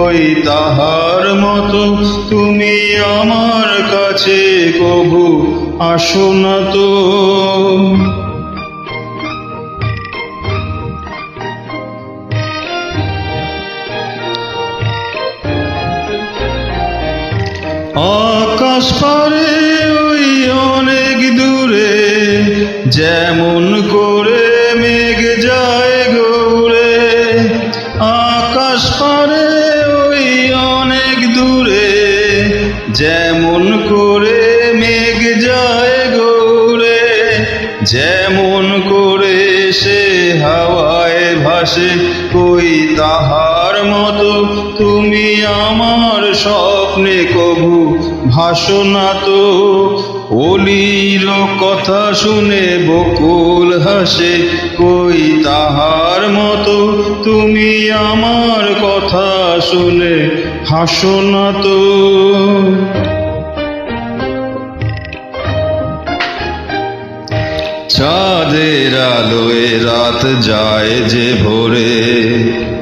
কই তাহার মতো তুমি আমার কাছে কবু আসো না তো। আকাশ পারে ওই অনেক দূরে, যেমন করে মেঘ যায় গৌরে। আকাশ পারে যেমন করে মেঘ যায় গৌরে, যেমন করে সে হাওয়ায় ভাসে কই তাহার মতো তুমি আমার স্বপ্নে কবু, ভাসো না তো। অলির কথা শুনে বকুল হাসে কই তাহার মতো তুমি আমার কথা শুনে হাসো না তো। চাঁদের আলোয় রাত যায় যে ভোরে,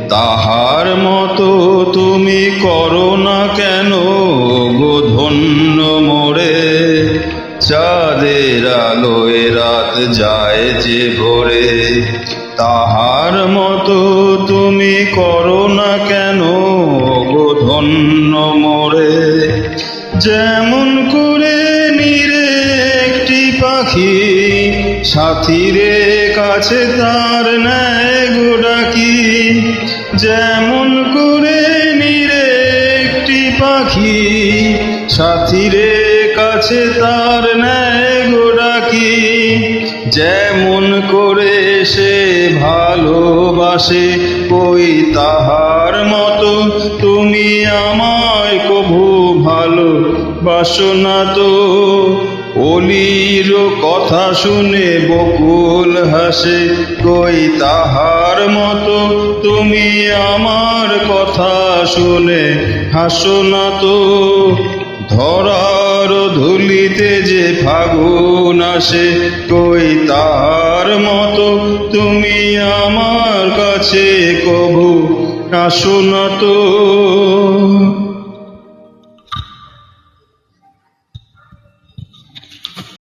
তাহার মতো তুমি করো না কেন গো ধন্য মোরে? চাঁদের আলোয় রাত যায় যে ভোরে, তাহার মতো তুমি করো না কেন গো ধন্য মোরে। যেমন করে নিরে একটি পাখি, সাথীরে কাছে তার নেয় গোডাকি যেমন করে নিরে একটি পাখি, সাথীরে কাছে তার নেয় গোডাকি যেমন করে সে ভালোবাসে কই তাহার মতো তুমি আমায় কভু ভালো বাসো না তো। অলির কথা শুনে বকুল হাসে, কই তাহার মতো তুমি আমার কথা শুনে হাসো না তো। ধরার ধুলিতে যে ফাগুন আসে, কই তাহার মতো তুমি আমার কাছে কবু না শোনা